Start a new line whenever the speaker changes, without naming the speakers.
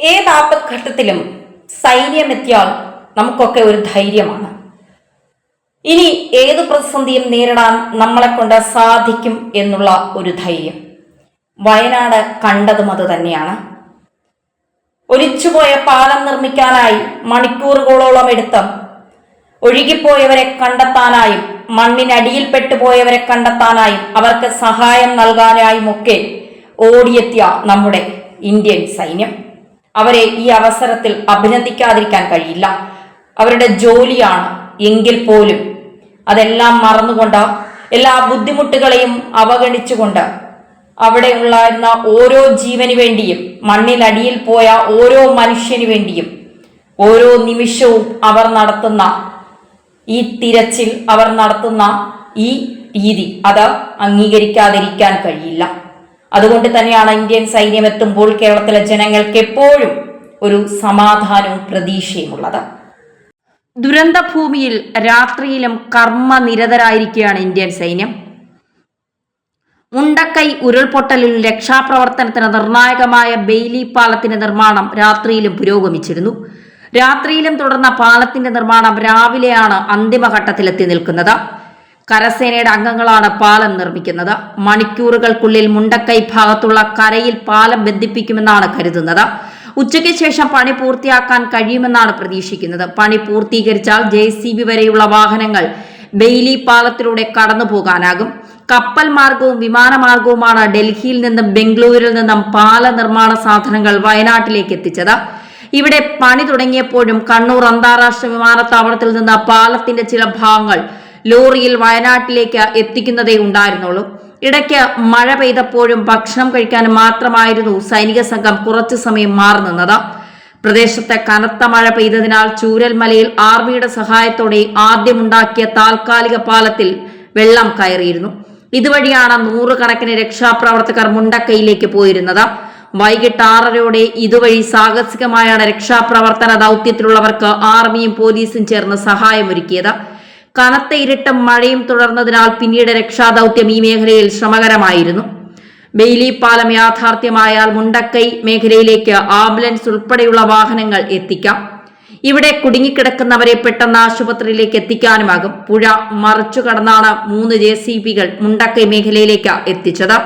ഏത് ആപത്ഘട്ടത്തിലും സൈന്യമെത്തിയാൽ നമുക്കൊക്കെ ഒരു ധൈര്യമാണ്. ഇനി ഏത് പ്രതിസന്ധിയും നേരിടാൻ നമ്മളെ കൊണ്ട് സാധിക്കും എന്നുള്ള ഒരു ധൈര്യം. വയനാട് കണ്ടതും അത് തന്നെയാണ്. ഒലിച്ചുപോയ പാലം നിർമ്മിക്കാനായി മണിക്കൂറുകളോളം എടുത്ത് ഒഴുകിപ്പോയവരെ കണ്ടെത്താനായും മണ്ണിനടിയിൽപ്പെട്ടുപോയവരെ കണ്ടെത്താനായും അവർക്ക് സഹായം നൽകാനായും ഒക്കെ ഓടിയെത്തിയ നമ്മുടെ ഇന്ത്യൻ സൈന്യം. അവരെ ഈ അവസരത്തിൽ അഭിനന്ദിക്കാതിരിക്കാൻ കഴിയില്ല. അവരുടെ ജോലിയാണ് എങ്കിൽ പോലും അതെല്ലാം മറന്നുകൊണ്ട് എല്ലാ ബുദ്ധിമുട്ടുകളെയും അവഗണിച്ചുകൊണ്ട് അവിടെ ഉണ്ടായിരുന്ന ഓരോ ജീവന് വേണ്ടിയും മണ്ണിനടിയിൽ പോയ ഓരോ മനുഷ്യന് വേണ്ടിയും ഓരോ നിമിഷവും അവർ നടത്തുന്ന ഈ തിരച്ചിൽ അവർ നടത്തുന്ന ഈ രീതി അത് അംഗീകരിക്കാതിരിക്കാൻ കഴിയില്ല. അതുകൊണ്ട് തന്നെയാണ് ഇന്ത്യൻ സൈന്യം എത്തുമ്പോൾ കേരളത്തിലെ ജനങ്ങൾക്ക് എപ്പോഴും ഒരു സമാധാനവും പ്രതീക്ഷയുമുള്ളത്. ദുരന്തഭൂമിയിൽ രാത്രിയിലും കർമ്മ നിരതരായിരിക്കുകയാണ് ഇന്ത്യൻ സൈന്യം. മുണ്ടക്കൈ ഉരുൾപൊട്ടലിൽ രക്ഷാപ്രവർത്തനത്തിന് നിർണായകമായ ബെയിലി പാലത്തിന്റെ നിർമ്മാണം രാത്രിയിലും പുരോഗമിച്ചിരുന്നു. രാത്രിയിലും തുടർന്ന പാലത്തിന്റെ നിർമ്മാണം രാവിലെയാണ് അന്തിമഘട്ടത്തിലെത്തി നിൽക്കുന്നത്. കരസേനയുടെ അംഗങ്ങളാണ് പാലം നിർമ്മിക്കുന്നത്. മണിക്കൂറുകൾക്കുള്ളിൽ മുണ്ടക്കൈ ഭാഗത്തുള്ള കരയിൽ പാലം ബന്ധിപ്പിക്കുമെന്നാണ് കരുതുന്നത്. ഉച്ചയ്ക്ക് ശേഷം പണി പൂർത്തിയാക്കാൻ കഴിയുമെന്നാണ് പ്രതീക്ഷിക്കുന്നത്. പണി പൂർത്തീകരിച്ചാൽ ജെ വരെയുള്ള വാഹനങ്ങൾ ബെയിലി പാലത്തിലൂടെ കടന്നു പോകാനാകും കപ്പൽ മാർഗവും വിമാനമാർഗവുമാണ് ഡൽഹിയിൽ നിന്നും ബംഗളൂരിൽ നിന്നും പാല നിർമ്മാണ സാധനങ്ങൾ വയനാട്ടിലേക്ക് എത്തിച്ചത്. ഇവിടെ പണി തുടങ്ങിയപ്പോഴും കണ്ണൂർ അന്താരാഷ്ട്ര വിമാനത്താവളത്തിൽ നിന്ന് പാലത്തിന്റെ ചില ഭാഗങ്ങൾ ലോറിയിൽ വയനാട്ടിലേക്ക് എത്തിക്കുന്നതേ ഉണ്ടായിരുന്നുള്ളൂ. ഇടയ്ക്ക് മഴ പെയ്തപ്പോഴും ഭക്ഷണം കഴിക്കാൻ മാത്രമായിരുന്നു സൈനിക സംഘം കുറച്ചു സമയം മാറി നിന്നത്. പ്രദേശത്തെ കനത്ത മഴ പെയ്തതിനാൽ ചൂരൽമലയിൽ ആർമിയുടെ സഹായത്തോടെ ആദ്യമുണ്ടാക്കിയ താൽക്കാലിക പാലത്തിൽ വെള്ളം കയറിയിരുന്നു. ഇതുവഴിയാണ് നൂറുകണക്കിന് രക്ഷാപ്രവർത്തകർ മുണ്ടക്കൈയിലേക്ക് പോയിരുന്നത്. വൈകിട്ട് ആറരയോടെ ഇതുവഴി സാഹസികമായാണ് രക്ഷാപ്രവർത്തന ദൗത്യത്തിലുള്ളവർക്ക് ആർമിയും പോലീസും ചേർന്ന് സഹായമൊരുക്കിയത്. കനത്ത ഇരുട്ടും മഴയും തുടർന്നതിനാൽ പിന്നീട് രക്ഷാദൌത്യം ഈ മേഖലയിൽ ശ്രമകരമായിരുന്നു. ബെയിലി പാലം യാഥാർത്ഥ്യമായാൽ മുണ്ടക്കൈ മേഖലയിലേക്ക് ആംബുലൻസ് ഉൾപ്പെടെയുള്ള വാഹനങ്ങൾ എത്തിക്കാം. ഇവിടെ കുടുങ്ങിക്കിടക്കുന്നവരെ പെട്ടെന്ന് ആശുപത്രിയിലേക്ക് എത്തിക്കാനുമാകും. പുഴ മറിച്ചു കടന്നാണ് മൂന്ന് ജെ സി ബികൾ മുണ്ടക്കൈ മേഖലയിലേക്ക് എത്തിച്ചത്.